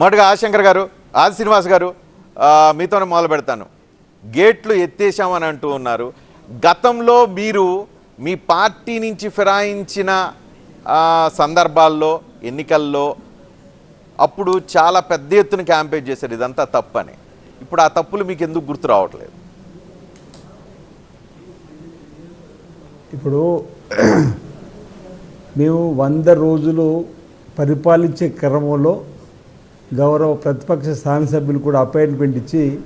మొదటిగా ఆశంకర్ గారు ఆది శ్రీనివాస్ గారు మీతోనే మొదలు పెడతాను. గేట్లు ఎత్తేసామని అంటూ ఉన్నారు. గతంలో మీరు మీ పార్టీ నుంచి ఫిరాయించిన సందర్భాల్లో ఎన్నికల్లో అప్పుడు చాలా పెద్ద ఎత్తున క్యాంపెయిన్ చేశారు. ఇదంతా తప్పని. ఇప్పుడు ఆ తప్పులు మీకు ఎందుకు గుర్తు రావట్లేదు? ఇప్పుడు మేము వంద రోజులు పరిపాలించే క్రమంలో గౌరవ ప్రతిపక్ష శాసనసభ్యులు కూడా అపాయింట్మెంట్ ఇచ్చి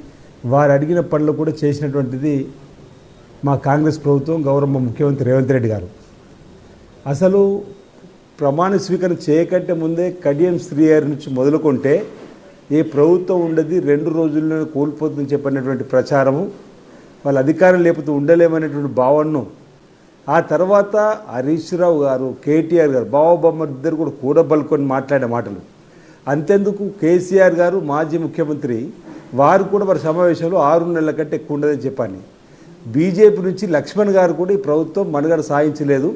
వారు అడిగిన పనులు కూడా చేసినటువంటిది మా కాంగ్రెస్ ప్రభుత్వం గౌరవ ముఖ్యమంత్రి రేవంత్ రెడ్డి గారు. అసలు ప్రమాణ స్వీకరణ చేయకంటే ముందే కడియం శ్రీయారి నుంచి మొదలుకుంటే ఏ ప్రభుత్వం ఉండదు రెండు రోజుల్లో కోల్పోతుందని చెప్పినటువంటి ప్రచారము వాళ్ళ అధికారం లేకపోతే ఉండలేమనేటువంటి భావనను ఆ తర్వాత హరీష్ రావు గారు కేటీఆర్ గారు బావబొమ్మ ఇద్దరు కూడా కూడబలుకొని మాట్లాడే మాటలు. అంతెందుకు కేసీఆర్ గారు మాజీ ముఖ్యమంత్రి వారు కూడా వారి సమావేశంలో ఆరు నెలల కంటే ఎక్కువ ఉండదని చెప్పాను బీజేపీ నుంచి లక్ష్మణ్ గారు కూడా ఈ ప్రభుత్వం మనుగడ సాధించలేదు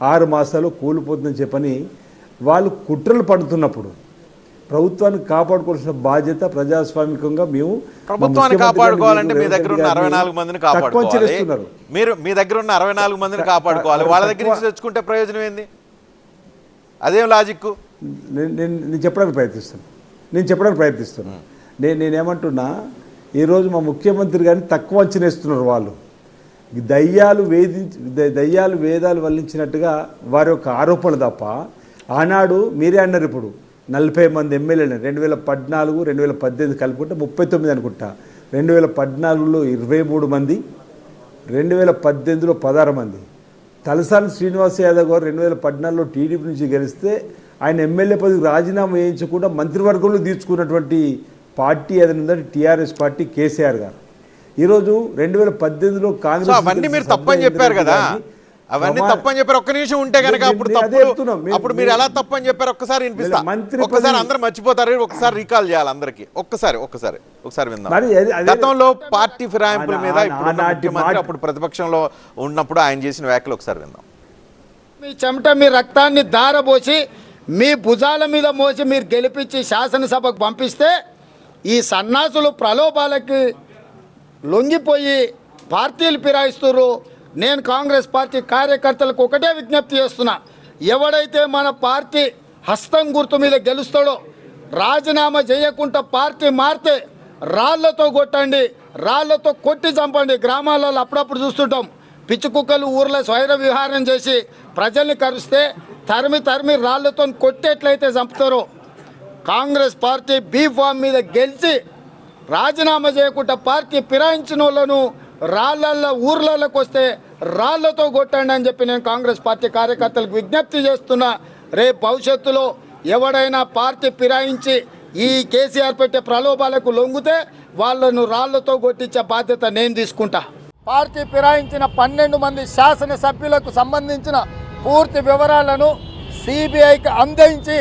ఆరు మాసాలు కూలిపోతుందని చెప్పని వాళ్ళు కుట్రలు పడుతున్నప్పుడు ప్రభుత్వాన్ని కాపాడుకోవాల్సిన బాధ్యత ప్రజాస్వామికంగా మేము ప్రభుత్వాన్ని కాపాడుకోవాలంటే మీ దగ్గర ఉన్న అరవై నాలుగు మందిని కాపాడుకోవాలి. మీరు మీ దగ్గర ఉన్న అరవై నాలుగు మందిని కాపాడుకోవాలి. వాళ్ళ దగ్గర నుంచి తెచ్చుకుంటే ప్రయోజనం ఏంది? అదేం లాజిక్ నేను నేను చెప్పడానికి ప్రయత్నిస్తాను. నేను చెప్పడానికి ప్రయత్నిస్తున్నాను నేను నేనేమంటున్నా ఈరోజు మా ముఖ్యమంత్రి గారిని తక్కువ అంచనేస్తున్నారు వాళ్ళు. దయ్యాలు వేధించి దయ్యాలు వేదాలు వల్లించినట్టుగా వారి యొక్క ఆరోపణలు తప్ప ఆనాడు మీరే అన్నారు ఇప్పుడు. నలభై మంది ఎమ్మెల్యేలు రెండు వేల పద్నాలుగు రెండు వేల పద్దెనిమిది కలుపుకుంటే ముప్పై తొమ్మిది అనుకుంటా. రెండు వేల పద్నాలుగులో ఇరవై మూడు మంది రెండు వేల పద్దెనిమిదిలో పదహారు మంది. తలసాని శ్రీనివాస్ యాదవ్ గారు రెండు వేల పద్నాలుగులో టీడీపీ నుంచి గెలిస్తే ఆయన ఎమ్మెల్యే పదవికి రాజీనామా చేయించకుండా మంత్రివర్గంలో తీసుకున్నటువంటి పార్టీ ఏదైనా ఉందంటే టీఆర్ఎస్ పార్టీ కేసీఆర్ గారు. ఈరోజు రెండు వేల పద్దెనిమిదిలో సో కాంగ్రెస్ అవన్నీ మీరు తప్పని చెప్పారు కదా. అవన్నీ తప్పని చెప్పారు. ఒక్క నిమిషం ఉంటే కనుక అప్పుడు అప్పుడు మీరు ఎలా తప్పని చెప్పారు? ఒక్కసారి వినిపిస్తా. మంత్రి ఒక్కసారి అందరూ మర్చిపోతారు. ఒకసారి రీకాల్ చేయాలి అందరికి. ఒక్కసారి ఒక్కసారి ఒకసారి విందాం. గతంలో పార్టీ ఫిరాయింపుల మీద ఇప్పుడు అప్పుడు ప్రతిపక్షంలో ఉన్నప్పుడు ఆయన చేసిన వ్యాఖ్యలు ఒకసారి విందాం. మీ చెమట మీ రక్తాన్ని దారబోసి మీ భుజాల మీద మోసి మీరు గెలిపించి శాసనసభకు పంపిస్తే ఈ సన్నాసులు ప్రలోభాలకి లొంగిపోయి పార్టీలు ఫిరాయిస్తున్నారు నేను కాంగ్రెస్ పార్టీ కార్యకర్తలకు ఒకటే విజ్ఞప్తి చేస్తున్నా. ఎవడైతే మన పార్టీ హస్తం గుర్తు మీద గెలుస్తాడో రాజీనామా చేయకుండా పార్టీ మారితే రాళ్ళతో కొట్టండి రాళ్ళతో కొట్టి చంపండి. గ్రామాలలో అప్పుడప్పుడు చూస్తుంటాం. పిచ్చి కుక్కలు ఊర్లో స్వైర విహారం చేసి ప్రజల్ని కరిస్తే తరిమి తరిమి రాళ్ళతో కొట్టేట్లయితే చంపుతారో. కాంగ్రెస్ పార్టీ బీ ఫామ్ మీద గెలిచి రాజీనామా చేయకుండా పార్టీ ఫిరాయించిన వాళ్ళను రాళ్ళల్లో ఊర్లలోకి వస్తే రాళ్ళతో కొట్టండి అని చెప్పి నేను కాంగ్రెస్ పార్టీ కార్యకర్తలకు విజ్ఞప్తి చేస్తున్నా. రేపు భవిష్యత్తులో ఎవడైనా పార్టీ ఫిరాయించి ఈ కేసీఆర్ పెట్టే ప్రలోభాలకు లొంగితే వాళ్ళను రాళ్ళతో కొట్టించే బాధ్యత నేను తీసుకుంటా. పార్టీ ఫిరాయించిన పన్నెండు మంది శాసనసభ్యులకు సంబంధించిన పూర్తి వివరాలను సిబిఐకి అందించి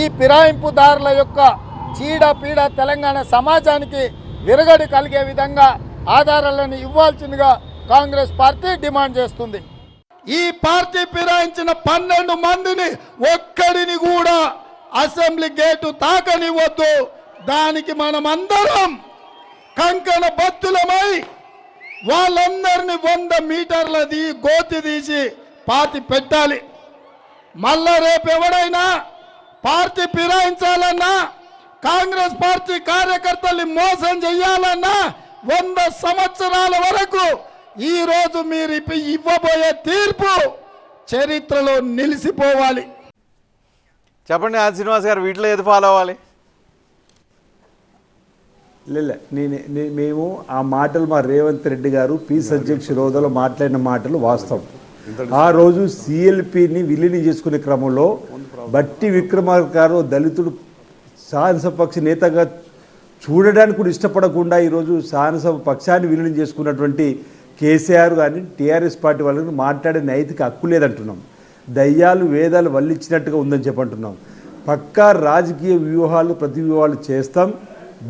ఈ ఫిరాయింపుదారుల యొక్క చీడ పీడ తెలంగాణ సమాజానికి విరగడి కలిగే విధంగా ఆధారాలను ఇవ్వాల్సిందిగా కాంగ్రెస్ పార్టీ డిమాండ్ చేస్తుంది. ఈ పార్టీ ఫిరాయించిన పన్నెండు మందిని ఒక్కడిని కూడా అసెంబ్లీ గేటు తాకనివ్వద్దు. దానికి మనం అందరం కంకణ బత్తులమై వాళ్ళందరినీ వంద మీటర్లది గోతి తీసి పాతి పెట్టాలి. మళ్ళా రేపు ఎవడైనా పార్టీ ఫిరాయించాలన్నా కాంగ్రెస్ పార్టీ కార్యకర్తల్ని మోసం చెయ్యాలన్నా వంద సంవత్సరాల వరకు ఈ రోజు మీరు ఇవ్వబోయే తీర్పు చరిత్రలో నిలిచిపోవాలి చెప్పండి ఆది శ్రీనివాస్ గారు వీటిలో ఏది ఫాలో అవ్వాలి? నేను నే- మేము ఆ మాటలు మా రేవంత్ రెడ్డి గారు పీస్ అధ్యక్షుల హోదాలో మాట్లాడిన మాటలు వాస్తవం. ఆ రోజు సిఎల్పిని విలీనం చేసుకునే క్రమంలో బట్టి విక్రమార్క గారు దళితుడు శాసనసభ పక్ష నేతగా చూడడానికి కూడా ఇష్టపడకుండా ఈరోజు శాసనసభ పక్షాన్ని విలీనం చేసుకున్నటువంటి కేసీఆర్ కానీ టీఆర్ఎస్ పార్టీ వాళ్ళకి మాట్లాడే నైతిక హక్కు లేదంటున్నాం. దయ్యాలు వేదాలు వల్లించినట్టుగా ఉందని చెప్పంటున్నాం. పక్కా రాజకీయ వ్యూహాలు ప్రతి వ్యూహాలు చేస్తాం.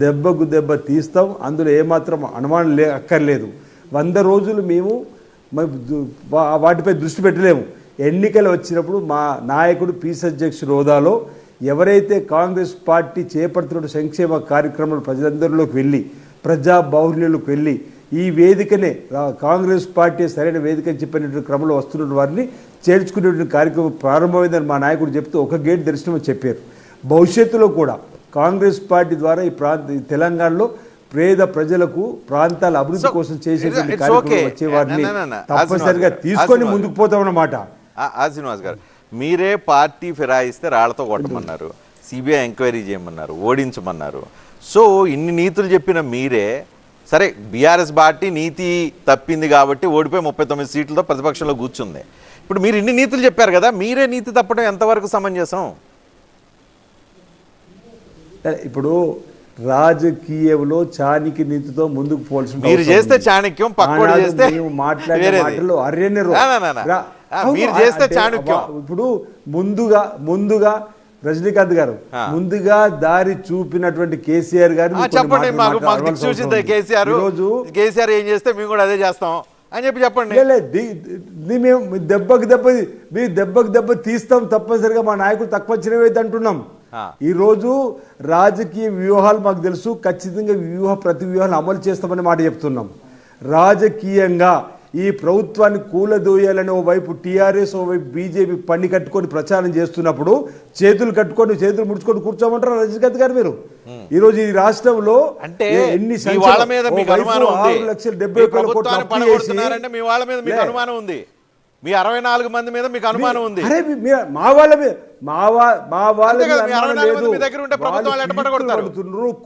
దెబ్బకు దెబ్బ తీస్తాం. అందులో ఏమాత్రం అనుమానం లే అక్కర్లేదు. వంద రోజులు మేము వాటిపై దృష్టి పెట్టలేము. ఎన్నికలు వచ్చినప్పుడు మా నాయకుడు పీస్ అధ్యక్షుడు హోదాలో ఎవరైతే కాంగ్రెస్ పార్టీ చేపడుతున్న సంక్షేమ కార్యక్రమాలు ప్రజలందరిలోకి వెళ్ళి ప్రజా బాహుల్యంలోకి వెళ్ళి ఈ వేదికనే కాంగ్రెస్ పార్టీ సరైన వేదిక అని చెప్పినటువంటి క్రమంలో వస్తున్న వారిని చేర్చుకునేటువంటి కార్యక్రమం ప్రారంభమైందని మా నాయకుడు చెప్తూ ఒక గేట్ దర్శనం చెప్పారు. భవిష్యత్తులో కూడా కాంగ్రెస్ పార్టీ ద్వారా ఈ ప్రాంత తెలంగాణలో పేద ప్రజలకు ప్రాంతాల అభివృద్ధి కోసం చేసేటువంటి కార్యక్రమం. వచ్చే no. తప్పనిసరిగా తీసుకొని ముందుకు పోతామన్నమాట శ్రీనివాస్ గారు. మీరే పార్టీ ఫిరాయిస్తే రాళ్ళతో కొట్టమన్నారు. సిబిఐ ఎంక్వైరీ చేయమన్నారు ఓడించమన్నారు. సో ఇన్ని నీతులు చెప్పిన మీరే సరే బీఆర్ఎస్ పార్టీ నీతి తప్పింది కాబట్టి ఓడిపోయి ముప్పై తొమ్మిది సీట్లతో ప్రతిపక్షంలో కూర్చుంది. ఇప్పుడు మీరు ఇన్ని నీతులు చెప్పారు కదా మీరే నీతి తప్పడం ఎంతవరకు సమంజసం? ఇప్పుడు రాజకీయంలో చానికి నీతితో ముందుకు పోల్సిన మీరు చేస్తే. చాణక్యం, పక్కోడు ఆనాడు చేస్తే వేరేది. మాటలు అవును, మీరు చేస్తే చాణక్యం. ఇప్పుడు ముందుగా ముందుగా రజనీకాంత్ గారు. ముందుగా దారి చూపినటువంటి కేసీఆర్ గారు చెప్పండి మాకు చూసింది కేసీఆర్ రోజు కేసీఆర్ ఏం చేస్తే మేము కూడా అదే చేస్తాం అని చెప్పి చెప్పండి మేము దెబ్బకి దెబ్బ మీ దెబ్బకి దెబ్బ తీస్తాం తప్పనిసరిగా మా నాయకుడు తక్కువ చిన్నవైతే అంటున్నాం ఆ. ఈ రోజు రాజకీయ వ్యూహాలు మాకు తెలుసు ఖచ్చితంగా వ్యూహ ప్రతి వ్యూహాలు అమలు చేస్తామని మాట చెప్తున్నాం. రాజకీయంగా ఈ ప్రభుత్వాన్ని కూలదోయాలని ఓవైపు టీఆర్ఎస్ ఓవైపు బీజేపీ పని కట్టుకొని ప్రచారం చేస్తున్నప్పుడు చేతులు కట్టుకొని చేతులు ముడుచుకొని కూర్చోమంటారు రజనీకాంత్ గారు మీరు? ఈ రోజు ఈ రాష్ట్రంలో అంటే ఎన్ని ఆరు లక్షల డెబ్బై వేల కోట్ల మీ అరవై నాలుగు మంది మీద మీకు అనుమానం ఉంది అరే మీ- వాళ్ళ మీద మా వా- మా వాళ్ళ అంతే మీద కదా, మీ అనుమానం 64 మంది లేదు. మీ దగ్గర ఉంటే ప్రభుత్వం వాళ్ళు వాళ్ళు ఎట్ట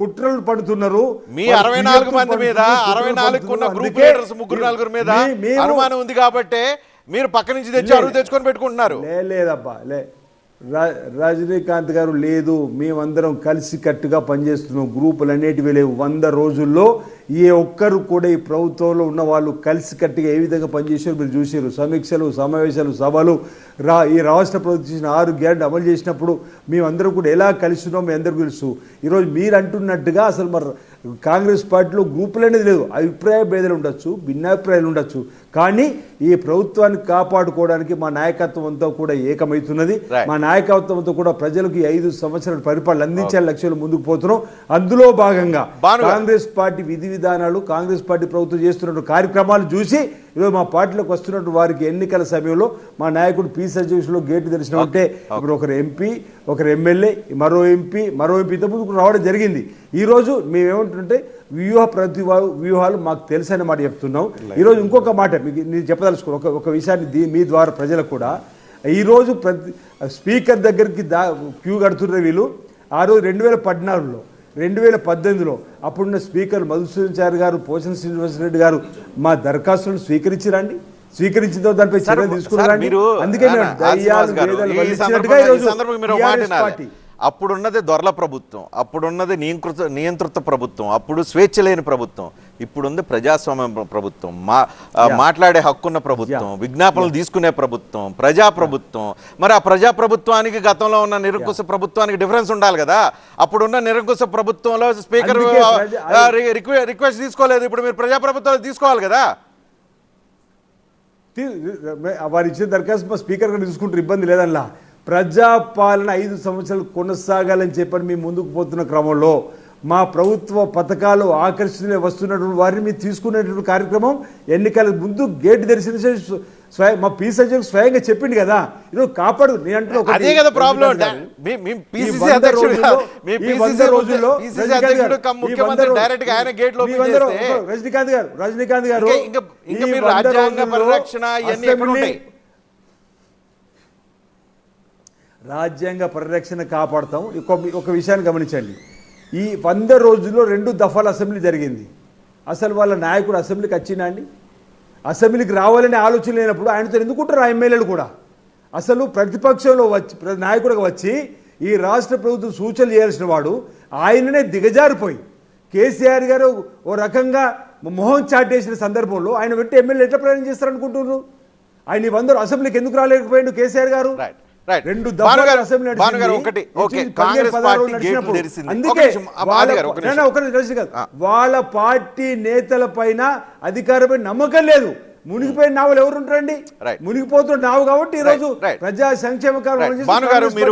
కుట్రలు? పడుతున్నారు మీ అరవై నాలుగు మంది మీద అరవై నాలుగు ఉన్న. గ్రూప్ లీడర్స్ ముగ్గురు నలుగురు మీద అనుమానం ఉంది కాబట్టి మీరు పక్క నుంచి తెచ్చి. అరువు తెచ్చుకొని పెట్టుకుంటున్నారు లేదబ్బా లే రజనీకాంత్ గారు లేదు మేమందరం కలిసి కట్టుగా పనిచేస్తున్నాం గ్రూపులు అనేటివి లేవు వంద రోజుల్లో ఏ ఒక్కరు కూడా ఈ ప్రభుత్వంలో ఉన్న వాళ్ళు కలిసి కట్టుగా ఏ విధంగా పనిచేసారు మీరు చూసారు సమీక్షలు సమావేశాలు సభలు రా ఈ రాష్ట్ర ప్రభుత్వం చేసిన ఆరు గ్యారెంటీ అమలు చేసినప్పుడు మేమందరం కూడా ఎలా కలిసి ఉన్నాం మీ అందరికీ తెలుసు. ఈరోజు మీరు అంటున్నట్టుగా అసలు మరి కాంగ్రెస్ పార్టీలో గ్రూపులు అనేది లేదు అభిప్రాయ భేదాలు ఉండొచ్చు భిన్నాభిప్రాయాలు ఉండొచ్చు. కానీ ఈ ప్రభుత్వాన్ని కాపాడుకోవడానికి మా నాయకత్వం అంతా కూడా ఏకమవుతున్నది. మా నాయకత్వం అంతా కూడా ప్రజలకు ఈ ఐదు సంవత్సరాల పరిపాలన అందించాలని లక్ష్యాలు ముందుకు పోతున్నాం. అందులో భాగంగా. కాంగ్రెస్ పార్టీ విధి విధానాలు కాంగ్రెస్ పార్టీ ప్రభుత్వం చేస్తున్న కార్యక్రమాలు చూసి ఈరోజు మా పార్టీలోకి వస్తున్నట్టు వారికి ఎన్నికల సమయంలో మా నాయకుడు పి సర్జీవిలో గేటు దర్శనం ఉంటే ఇప్పుడు ఒకరు ఎంపీ ఒకరు ఎమ్మెల్యే మరో ఎంపీ మరో ఎంపీతో ముందుకు రావడం జరిగింది. ఈ రోజు మేమేమంటుంటే వ్యూహ ప్రతి వ్యూహాలు మాకు తెలుసని మాట చెప్తున్నాం. ఈరోజు ఇంకొక మాట మీకు నేను చెప్పదలుచుకో ఒక ఒక విషయాన్ని మీ ద్వారా ప్రజలకు కూడా. ఈరోజు ప్రతి స్పీకర్ దగ్గరికి దా క్యూ కడుతున్న వీళ్ళు. ఆ రోజు రెండు వేల పద్నాలుగులో రెండు వేల పద్దెనిమిదిలో అప్పుడున్న స్పీకర్ మధుసూదన్ చారి గారు పోషన్ శ్రీనివాసరెడ్డి గారు మా దరఖాస్తులను స్వీకరించిరండి స్వీకరించిన దానిపై చర్యలు తీసుకున్నారండి అందుకే మేము దయ్యాలు, శ్రీనివాస్ వేదాలు ఈ. పార్టీ. అప్పుడున్నది దొరల ప్రభుత్వం అప్పుడున్నది నియంకృత నియంత్రిత ప్రభుత్వం అప్పుడు స్వేచ్ఛ లేని ప్రభుత్వం ఇప్పుడుంది ప్రజాస్వామ్య ప్ర- ప్రభుత్వం. మా మాట్లాడే హక్కున్న ప్రభుత్వం విజ్ఞాపనలు తీసుకునే ప్రభుత్వం ప్రజా ప్రభుత్వం. మరి ఆ ప్రజా ప్రభుత్వానికి గతంలో ఉన్న నిరంకుశ ప్రభుత్వానికి డిఫరెన్స్ ఉండాలి కదా. అప్పుడున్న నిరంకుశ ప్రభుత్వంలో స్పీకర్ రిక్వెస్ట్ తీసుకోలేదు. ఇప్పుడు మీరు ప్రజా ప్రభుత్వాలు తీసుకోవాలి కదా. వారు ఇచ్చిన దరఖాస్తు స్పీకర్ గారు చూసుకుంటారు ఇబ్బంది లేదల్లా ప్రజాపాలన ఐదు సంవత్సరాలు కొనసాగాలని చెప్పని మేము ముందుకు పోతున్న క్రమంలో మా ప్రభుత్వ పథకాలు ఆకర్షణీయ వస్తున్నటువంటి వారిని మీరు తీసుకునేటువంటి కార్యక్రమం ఎన్నికల ముందు గేట్ తెరిచిన స్వయం మా పీ సజ్జలు స్వయంగా చెప్పింది కదా ఈరోజు కాపాడు నేను అంటే ఒకటి- అదే కదా ప్రాబ్లం రజనీకాంత్ గారు. అధ్యక్షుడు రజనీకాంత్ అధ్యక్షుడు గారు, ముఖ్యమంత్రి వంద రో- డైరెక్ట్గా ఆయన గేట్ ఈ లోపల వంద రో- చేస్తే రజనీకాంత్ గారు రజనీకాంత్ గారు ఇంకా- ఇంకా- ఇంకా ఈ మీరు వంద రాజ్యాంగ పరిరక్షణ కాపాడతాం. ఒక ఒక విషయాన్ని గమనించండి. ఈ వంద రోజుల్లో రెండు దఫాల అసెంబ్లీ జరిగింది. అసలు వాళ్ళ నాయకుడు అసెంబ్లీకి వచ్చినా అండి? అసెంబ్లీకి రావాలనే ఆలోచన లేనప్పుడు ఆయనతో ఎందుకుంటారు ఆ ఎమ్మెల్యేలు కూడా? అసలు ప్రతిపక్షంలో వచ్చి నాయకుడిగా వచ్చి ఈ రాష్ట్ర ప్రభుత్వం సూచనలు చేయాల్సిన వాడు ఆయననే దిగజారిపోయి కేసీఆర్ గారు ఓ రకంగా మొహం చాటేసిన సందర్భంలో ఆయన పెట్టి ఎమ్మెల్యే ఎట్లా ప్రయాణం చేస్తారనుకుంటున్నారు? ఆయన ఈ వందరు అసెంబ్లీకి ఎందుకు రాలేకపోయాడు కేసీఆర్ గారు? రైట్ రెండు. ఒకటి. ఓకే కాంగ్రెస్ పార్టీ గేట్లు అందుకే వాళ్ళ పార్టీ నేతల పైన అధికారపై నమ్మకం లేదు. మునిగిపోయిన నావలు ఎవరు ఉంటారండి. మునిగిపోతున్న నావు కాబట్టి ఈ రోజు. ప్రజా సంక్షేమ. కార్యక్రమం